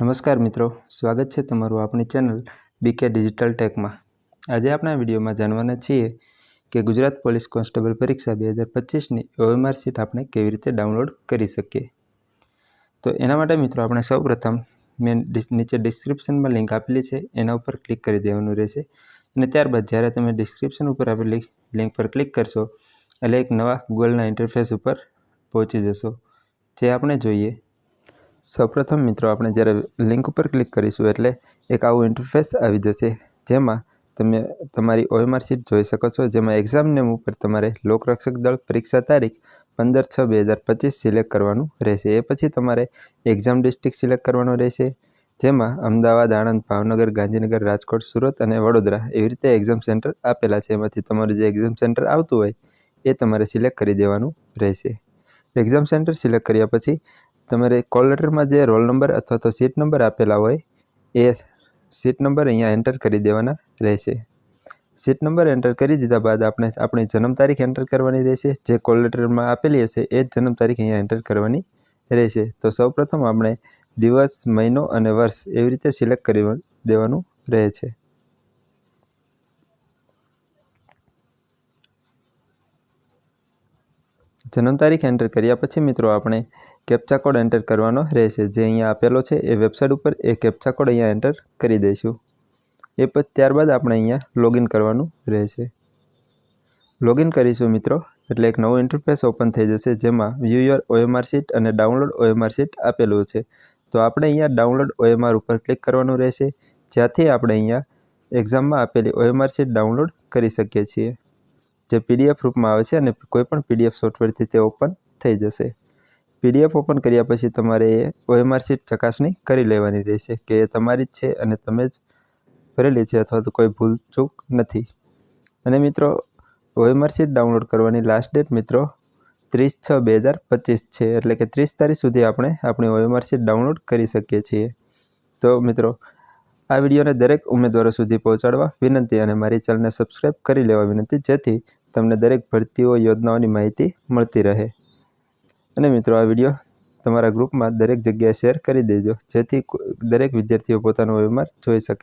નમસ્કાર મિત્રો, સ્વાગત છે તમારું આપણી ચેનલ બીકે ડિજિટલ ટેકમાં આજે આપણા વિડીયોમાં જાણવાના છીએ કે ગુજરાત પોલીસ કોન્સ્ટેબલ પરીક્ષા બે હજાર પચીસની ઓએમઆર સીટ આપણે કેવી રીતે ડાઉનલોડ કરી શકીએ. તો એના માટે મિત્રો આપણે સૌપ્રથમ મેં નીચે ડિસ્ક્રિપ્શનમાં લિંક આપેલી છે, એના ઉપર ક્લિક કરી દેવાનું રહેશે. અને ત્યારબાદ જ્યારે તમે ડિસ્ક્રિપ્શન ઉપર આપેલી લિંક પર ક્લિક કરશો, એટલે એક નવા ગૂગલના ઇન્ટરફેસ ઉપર પહોંચી જશો. જે આપણે જોઈએ સૌપ્રથમ મિત્રો, આપણે જ્યારે લિંક ઉપર ક્લિક કરીશું એટલે એક આવું ઇન્ટરફેસ આવી જશે, જેમાં તમે તમારી ઓએમઆર શીટ જોઈ શકો છો, જેમાં એક્ઝામ નેમ ઉપર તમારે લોકરક્ષક દળ પરીક્ષા તારીખ પંદર છ બે હજાર પચીસ સિલેક્ટ કરવાનું રહેશે. એ પછી તમારે એક્ઝામ ડિસ્ટ્રિક્ટ સિલેક્ટ કરવાનો રહેશે, જેમાં અમદાવાદ, આણંદ, ભાવનગર, ગાંધીનગર, રાજકોટ, સુરત અને વડોદરા એવી રીતે એક્ઝામ સેન્ટર આપેલા છે. એમાંથી તમારું જે એક્ઝામ સેન્ટર આવતું હોય એ તમારે સિલેક્ટ કરી દેવાનું રહેશે. એક્ઝામ સેન્ટર સિલેક્ટ કર્યા પછી તમારે કોલ લેટરમાં જે રોલ નંબર અથવા તો સીટ નંબર આપેલા હોય, એ સીટ નંબર અહીંયા એન્ટર કરી દેવાના રહેશે. સીટ નંબર એન્ટર કરી દીધા બાદ આપણે આપણી જન્મ તારીખ એન્ટર કરવાની રહેશે. જે કોલ લેટરમાં આપેલી હશે, એ જ જન્મ તારીખ અહીંયા એન્ટર કરવાની રહેશે. તો સૌપ્રથમ આપણે દિવસ, મહિનો અને વર્ષ એવી રીતે સિલેક્ટ કરી દેવાનું રહે છે. જન્મ તારીખ એન્ટર કર્યા પછી મિત્રો આપણે કેપ્ચા કોડ એન્ટર કરવાનો રહેશે. જે અહીંયા આપેલો છે એ વેબસાઇટ ઉપર એ કેપ્ચા કોડ અહીંયા એન્ટર કરી દઈશું. એ પછી ત્યારબાદ આપણે અહીંયા લોગિન કરવાનું રહેશે. લોગિન કરીશું મિત્રો. એટલે એક નવું ઇન્ટરફેસ ઓપન થઈ જશે જેમાં વ્યૂ યોર ઓએમઆર શીટ અને ડાઉનલોડ ઓએમઆર શીટ આપેલું છે. તો આપણે અહીંયા ડાઉનલોડ ઓએમઆર ઉપર ક્લિક કરવાનું રહેશે. જ્યાંથી આપણે અહીંયા એક્ઝામમાં આપેલી ઓએમઆર શીટ ડાઉનલોડ કરી શકીએ છીએ. જે પીડીએફ રૂપમાં આવે છે અને કોઈપણ પીડીએફ સોફ્ટવેરથી તે ઓપન થઈ જશે. પીડીએફ ઓપન કર્યા પછી તમારે એ ઓએમઆર શીટ ચકાસણી કરી લેવાની રહેશે કે એ તમારી જ છે અને તમે જ ભરેલી છે અથવા તો કોઈ ભૂલ ચૂક નથી. અને મિત્રો ઓએમઆર શીટ ડાઉનલોડ કરવાની લાસ્ટ ડેટ મિત્રો ત્રીસ છ બે હજાર પચીસ છે, એટલે કે ત્રીસ તારીખ સુધી આપણે આપણી ઓએમઆર શીટ ડાઉનલોડ કરી શકીએ છીએ. તો મિત્રો, આ વિડીયોને દરેક ઉમેદવારો સુધી પહોંચાડવા વિનંતી અને મારી ચેનલને સબસ્ક્રાઈબ કરી લેવા વિનંતી. જેથી તમને દરેક ભરતીઓ, યોજનાઓની માહિતી મળતી રહે. અને મિત્રો, આ વીડિયો તમારા ગ્રુપમાં દરેક જગ્યાએ શેર કરી દેજો, જેથી દરેક વિદ્યાર્થીઓ પોતાનો વ્યવહાર જોઈ શકે.